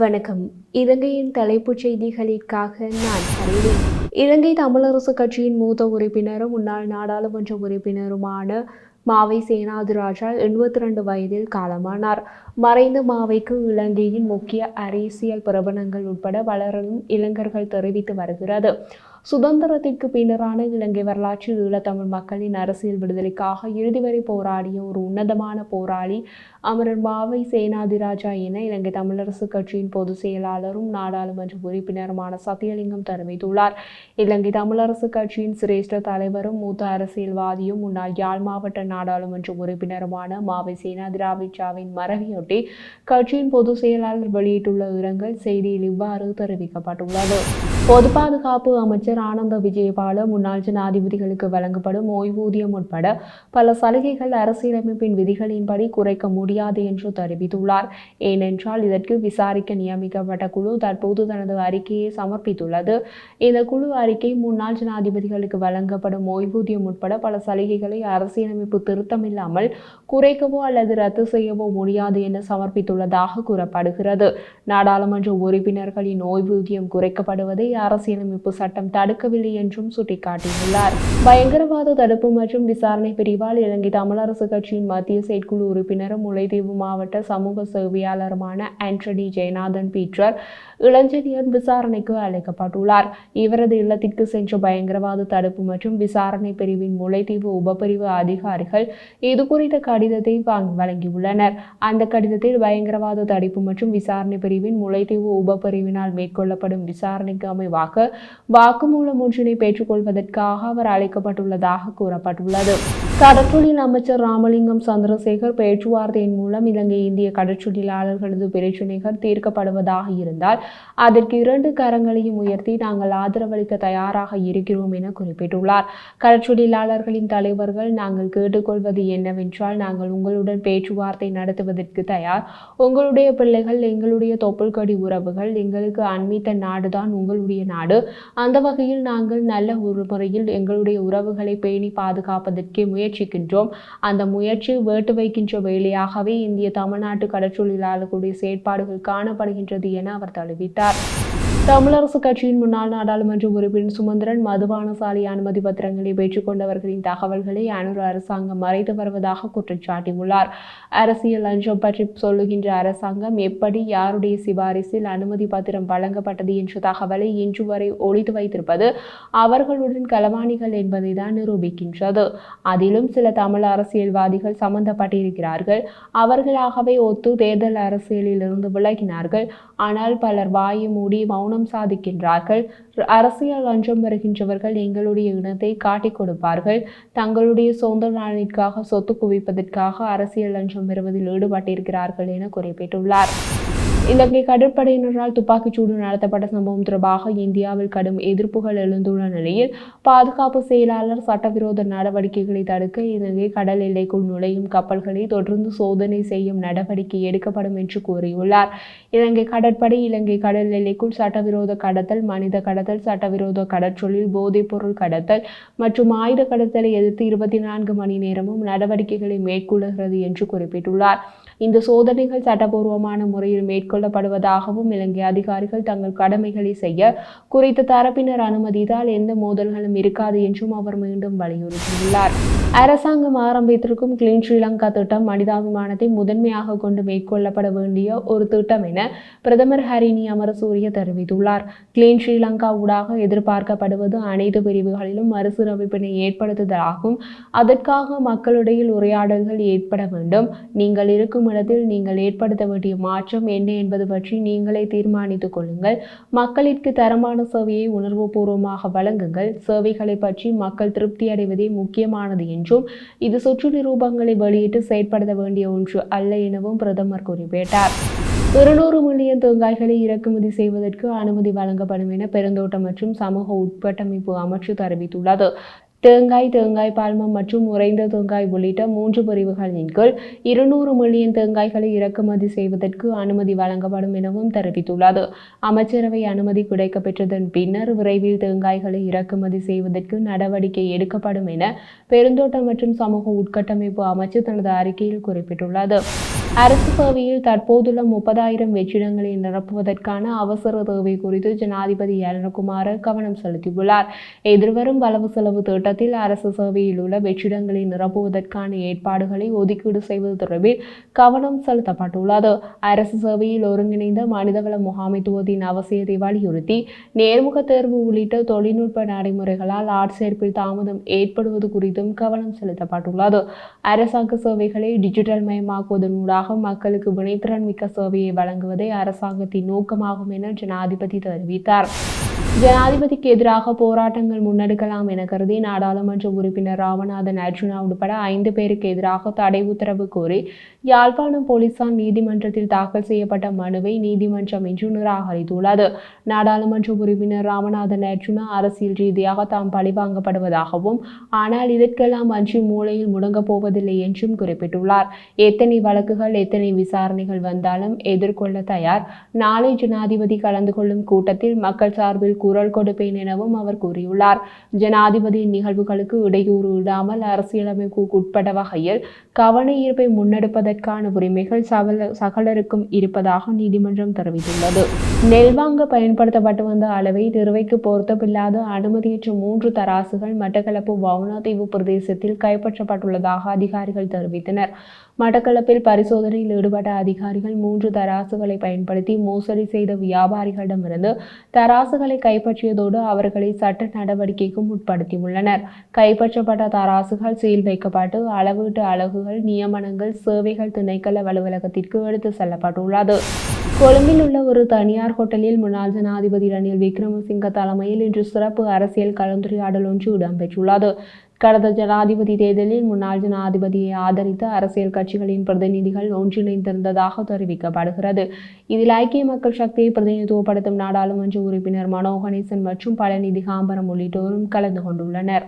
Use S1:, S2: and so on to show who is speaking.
S1: வணக்கம். இலங்கையின் தலைப்புச் செய்திகளுக்காக நான் அறிவேன் இலங்கை தமிழரசு கட்சியின் மூத்த உறுப்பினரும் முன்னாள் நாடாளுமன்ற உறுப்பினருமான மாவை சேனாதிராஜா எண்பத்தி ரெண்டு வயதில் காலமானார். மறைந்த மாவைக்கு இலங்கையின் முக்கிய அரசியல் பிரபலங்கள் உட்பட பலரும் இளைஞர்கள் தெரிவித்து வருகிறது. சுதந்திரத்திற்கு பின்னரான இலங்கை வரலாற்றில் உள்ள தமிழ் மக்களின் அரசியல் விடுதலைக்காக இறுதி வரை போராடிய ஒரு உன்னதமான போராளி அமரர் மாவை சேனாதிராஜா என இலங்கை தமிழரசு கட்சியின் பொதுச் செயலாளரும் நாடாளுமன்ற உறுப்பினருமான சத்தியலிங்கம் தெரிவித்துள்ளார். இலங்கை தமிழரசு கட்சியின் சிரேஷ்ட தலைவரும் மூத்த அரசியல்வாதியும் முன்னாள் யாழ் மாவட்ட நாடாளுமன்ற உறுப்பினருமான மாவை சேனாதிராஜாவின் மறைவையொட்டி கட்சியின் பொதுச் செயலாளர் வெளியிட்டுள்ள இரங்கல் செய்தியில் இவ்வாறு தெரிவிக்கப்பட்டுள்ளது. பொது பாதுகாப்பு அமைச்சர் ஆனந்த விஜயபால முன்னாள் ஜனாதிபதிகளுக்கு வழங்கப்படும் ஓய்வூதியம் உட்பட பல சலுகைகள் அரசியலமைப்பின் விதிகளின்படி குறைக்க முடியும் முடியாது என்று தெரிவித்துள்ளார். ஏனென்றால் இதற்கு விசாரிக்க நியமிக்கப்பட்ட குழு தற்போது தனது அறிக்கையை சமர்ப்பித்துள்ளது. இந்த குழு அறிக்கை முன்னாள் ஜனாதிபதிகளுக்கு வழங்கப்படும் ஓய்வூதியம் உட்பட பல சலுகைகளை அரசியலமைப்பு திருத்தமில்லாமல் குறைக்கவோ அல்லது ரத்து செய்யவோ முடியாது என சமர்ப்பித்துள்ளதாக கூறப்படுகிறது. நாடாளுமன்ற உறுப்பினர்களின் ஓய்வூதியம் குறைக்கப்படுவதை அரசியலமைப்பு சட்டம் தடுக்கவில்லை என்றும் சுட்டிக்காட்டியுள்ளார். பயங்கரவாத தடுப்பு மற்றும் விசாரணை பிரிவால் இலங்கை தமிழரசு கட்சியின் மத்திய செயற்குழு உறுப்பினரும் முல்லைத்தீவு மாவட்ட சமூக சேவையாளருமான ஆண்டனி ஜெயநாதன் பீட்டர் இளஞ்செழியன் விசாரணைக்கு அழைக்கப்பட்டுள்ளார். இவரது இல்லத்திற்கு சென்ற பயங்கரவாத தடுப்பு மற்றும் விசாரணை பிரிவின் முல்லைத்தீவு உபப்பிரிவு அதிகாரிகள் இது குறித்த கடிதத்தை வழங்கியுள்ளனர். அந்த கடிதத்தில் பயங்கரவாத தடுப்பு மற்றும் விசாரணை பிரிவின் முல்லைத்தீவு உபப்பிரிவினால் மேற்கொள்ளப்படும் விசாரணைக்கு அமைவாக வாக்குமூலம் ஒன்றினை பெற்றுக்கொள்வதற்காக அவர் அழைக்கப்பட்டுள்ளதாக கூறப்பட்டுள்ளது. கடற்றொழில் அமைச்சர் ராமலிங்கம் சந்திரசேகர் பேச்சுவார்த்தை பேச்சுவார்த்தையின் மூலம் இலங்கை இந்திய கடற்றொழிலாளர்களது பிரச்சினைகள் தீர்க்கப்படுவதாக இருந்தால் அதற்கு இரண்டு கரங்களையும் உயர்த்தி நாங்கள் ஆதரவளிக்க தயாராக இருக்கிறோம் என குறிப்பிட்டுள்ளார். கடற்றொழிலாளர்களின் தலைவர்கள் நாங்கள் கேட்டுக்கொள்வது என்னவென்றால் நாங்கள் உங்களுடன் பேச்சுவார்த்தை நடத்துவதற்கு தயார். உங்களுடைய பிள்ளைகள் எங்களுடைய தொப்புள்கடி உறவுகள் எங்களுக்கு அண்மித்த நாடுதான் உங்களுடைய நாடு. அந்த வகையில் நாங்கள் நல்ல ஒரு முறையில் எங்களுடைய உறவுகளை பேணி பாதுகாப்பதற்கே முயற்சிக்கின்றோம். அந்த முயற்சி வேட்டு வைக்கின்ற வேலையாக வேலையாகவே இந்திய தமிழ்நாட்டு கடற்றொழிலாளர்களுடைய செயற்பாடுகள் காணப்படுகின்றது என அவர் தெரிவித்தார் தமிழரசு கட்சியின் முன்னாள் நாடாளுமன்ற உறுப்பினர் சுமந்திரன் மதுபான சாலை அனுமதி பத்திரங்களை பெற்றுக்கொண்டவர்களின் தகவல்களை அனுர் அரசாங்கம் மறைத்து வருவதாக குற்றம் சாட்டியுள்ளார். அரசியல் லஞ்சம் பற்றி சொல்லுகின்ற அரசாங்கம் எப்படி யாருடைய சிபாரிசில் அனுமதி பத்திரம் வழங்கப்பட்டது என்ற தகவலை இன்று வரை ஒழித்து வைத்திருப்பது அவர்களுடன் களவாணிகள் என்பதை தான் நிரூபிக்கின்றது. அதிலும் சில தமிழ் அரசியல்வாதிகள் சம்பந்தப்பட்டிருக்கிறார்கள். அவர்களாகவே ஒத்து தேர்தல் அரசியலில் இருந்து விலகினார்கள். ஆனால் பலர் வாயை மூடி மௌனம் சாதிக்கின்றார்கள். அரசியல் லஞ்சம் வருகின்றவர்கள் எங்களுடைய இனத்தை காட்டிக் கொடுப்பார்கள். தங்களுடைய சொந்த நலனிற்காக சொத்து குவிப்பதற்காக அரசியல் லஞ்சம் பெறுவதில் ஈடுபட்டிருக்கிறார்கள் என குறிப்பிட்டுள்ளார். இலங்கை கடற்படையினரால் துப்பாக்கிச்சூடு நடத்தப்பட்ட சம்பவம் தொடர்பாக இந்தியாவில் கடும் எதிர்ப்புகள் எழுந்துள்ள நிலையில் பாதுகாப்பு செயலாளர் சட்டவிரோத நடவடிக்கைகளை தடுக்க இலங்கை கடல் எல்லைக்குள் நுழையும் கப்பல்களை தொடர்ந்து சோதனை செய்யும் நடவடிக்கை எடுக்கப்படும் என்று கூறியுள்ளார். இலங்கை கடற்படை இலங்கை கடல் எல்லைக்குள் சட்டவிரோத கடத்தல் மனித கடத்தல் சட்டவிரோத கடற்றொழில் போதைப்பொருள் கடத்தல் மற்றும் ஆயுத கடத்தலை எதிர்த்து இருபத்தி நான்கு மணி நேரமும் நடவடிக்கைகளை மேற்கொள்ளுகிறது என்று குறிப்பிட்டுள்ளார். இந்த சோதனைகள் சட்டபூர்வமான முறையில் மேற்கொள்ளப்படுவதாகவும் இலங்கை அதிகாரிகள் தங்கள் கடமைகளை செய்ய குறித்த தரப்பினர் அனுமதித்தால் எந்த மோதல்களும் இருக்காது என்றும் அவர் மீண்டும் வலியுறுத்தியுள்ளார். அரசாங்கம் ஆரம்பித்திருக்கும் கிளீன் ஸ்ரீலங்கா திட்டம் மனிதாபிமானத்தை முதன்மையாக கொண்டு மேற்கொள்ளப்பட வேண்டிய ஒரு திட்டம் என பிரதமர் ஹரிணி அமரசூரிய தெரிவித்துள்ளார். கிளீன் ஸ்ரீலங்கா ஊடாக எதிர்பார்க்கப்படுவது அனைத்து பிரிவுகளிலும் மறுசீரமைப்பினை ஏற்படுத்துதலாகும். அதற்காக மக்களிடையில் உரையாடல்கள் ஏற்பட வேண்டும். நீங்கள் இருக்கும் இடத்தில் நீங்கள் ஏற்படுத்த வேண்டிய மாற்றம் என்ன என்பது பற்றி நீங்களே தீர்மானித்துக் கொள்ளுங்கள். மக்களிற்கு தரமான சேவையை உணர்வுபூர்வமாக வழங்குங்கள். சேவைகளை பற்றி மக்கள் திருப்தி அடைவதே முக்கியமானது என்றும் இது சுற்று நிரூபங்களை வெளியிட்டு செயற்படுத்த வேண்டிய ஒன்று அல்ல எனவும் பிரதமர் குறிப்பிட்டார். இருநூறு மில்லியன் தேங்காய்களை இறக்குமதி செய்வதற்கு அனுமதி வழங்கப்படும் என பெருந்தோட்டம் மற்றும் சமூக உட்கட்டமைப்பு அமைச்சு தெரிவித்துள்ளது. தேங்காய் தேங்காய் பால்மம் மற்றும் உறைந்த தேங்காய் உள்ளிட்ட மூன்று பிரிவுகளின் கீழ் இருநூறு மில்லியன் தேங்காய்களை இறக்குமதி செய்வதற்கு அனுமதி வழங்கப்படும் எனவும் தெரிவித்துள்ளது. அமைச்சரவை அனுமதி கிடைக்கப்பெற்றதன் பின்னர் விரைவில் தேங்காய்களை இறக்குமதி செய்வதற்கு நடவடிக்கை எடுக்கப்படும் என பெருந்தோட்டம் மற்றும் சமூக உட்கட்டமைப்பு அமைச்சு தனது அறிக்கையில் குறிப்பிட்டுள்ளது. அரசு சேவையில் தற்போதுள்ள முப்பதாயிரம் வெற்றிடங்களை நிரப்புவதற்கான அவசர தேவை குறித்து ஜனாதிபதி அருணகுமார கவனம் செலுத்தியுள்ளார். எதிர்வரும் வரவு செலவு திட்டத்தில் அரசு சேவையில் உள்ள வெற்றிடங்களை நிரப்புவதற்கான ஏற்பாடுகளை ஒதுக்கீடு செய்வது தொடர்பில் கவனம் செலுத்தப்பட்டுள்ளது. அரசு சேவையில் ஒருங்கிணைந்த மனிதவள முகாமைத்துவத்தின் அவசியத்தை வலியுறுத்தி நேர்முக தேர்வு உள்ளிட்ட தொழில்நுட்ப நடைமுறைகளால் ஆட்சேர்ப்பில் தாமதம் ஏற்படுவது குறித்தும் கவனம் செலுத்தப்பட்டுள்ளது. அரசாங்க சேவைகளை டிஜிட்டல் மயமாக்குவதன் மூலம் மயமாக்குவதனூடாக மக்களுக்கு வினைத்திறன் மிக்க சேவையை வழங்குவதே அரசாங்கத்தின் நோக்கமாகும் என ஜனாதிபதி தெரிவித்தார். ஜனாதிபதிக்கு எதிராக போராட்டங்கள் முன்னெடுக்கலாம் என கருதி நாடாளுமன்ற உறுப்பினர் ராமநாதன் அர்ஜுனா உட்பட ஐந்து பேருக்கு எதிராக தடை உத்தரவு கோரி யாழ்ப்பாணம் போலீசார் நீதிமன்றத்தில் தாக்கல் செய்யப்பட்ட மனுவை நீதிமன்றம் இன்று நிராகரித்துள்ளது. நாடாளுமன்ற உறுப்பினர் ராமநாதன் அர்ஜுனா அரசியல் ரீதியாக தாம் பழிவாங்கப்படுவதாகவும் ஆனால் இதற்கெல்லாம் அஞ்சு மூளையில் முடங்கப் போவதில்லை என்றும் குறிப்பிட்டுள்ளார். எத்தனை வழக்குகள் எத்தனை விசாரணைகள் வந்தாலும் எதிர்கொள்ள தயார். நாளை ஜனாதிபதி கலந்து கொள்ளும் கூட்டத்தில் மக்கள் சார்பில் குரல் கொடுப்பேன் எனவும் அவர் கூறியுள்ளார். ஜனாதிபதியின் நிகழ்வுகளுக்கு இடையூறு இடாமல் அரசியலமைப்பு உட்பட வகையில் கவன ஈர்ப்பை முன்னெடுப்பதற்கான உரிமைகள் சகல சகலருக்கும் இருப்பதாக நீதிமன்றம் தெரிவித்துள்ளது. நெல் வாங்க பயன்படுத்தப்பட்டு வந்த அளவை நிறுவைக்கு பொருத்தமில்லாத அனுமதியற்ற மூன்று தராசுகள் மட்டக்களப்பு வவுனாதீவு பிரதேசத்தில் கைப்பற்றப்பட்டுள்ளதாக அதிகாரிகள் தெரிவித்தனர். மட்டக்களப்பில் பரிசோதனையில் ஈடுபட்ட அதிகாரிகள் மூன்று தராசுகளை பயன்படுத்தி மோசடி செய்த வியாபாரிகளிடமிருந்து தராசுகளை கைப்பற்றியதோடு அவர்களை சட்ட நடவடிக்கைக்கும் உட்படுத்தியுள்ளனர். கைப்பற்றப்பட்ட தராசுகள் சீல் வைக்கப்பட்டு அளவீட்டு அலகுகள் நியமனங்கள் சேவைகள் திணைக்கள அலுவலகத்திற்கு எடுத்து செல்லப்பட்டுள்ளது. கொழும்பில் உள்ள ஒரு தனியார் ஹோட்டலில் முன்னாள் ஜனாதிபதி ரணில் விக்ரமசிங்க தலைமையில் இன்று சிறப்பு அரசியல் கலந்துரையாடல் ஒன்று இடம்பெற்றுள்ளது. கடந்த ஜனாதிபதி தேர்தலில் முன்னாள் ஜனாதிபதியை ஆதரித்து அரசியல் கட்சிகளின் பிரதிநிதிகள் ஒன்றிணைந்திருந்ததாக தெரிவிக்கப்படுகிறது. இதில் ஐக்கிய மக்கள் சக்தியை பிரதிநிதித்துவப்படுத்தும் நாடாளுமன்ற உறுப்பினர் மனோகணேசன் மற்றும் பழனி திகாம்பரம் உள்ளிட்டோரும் கலந்து கொண்டுள்ளனர்.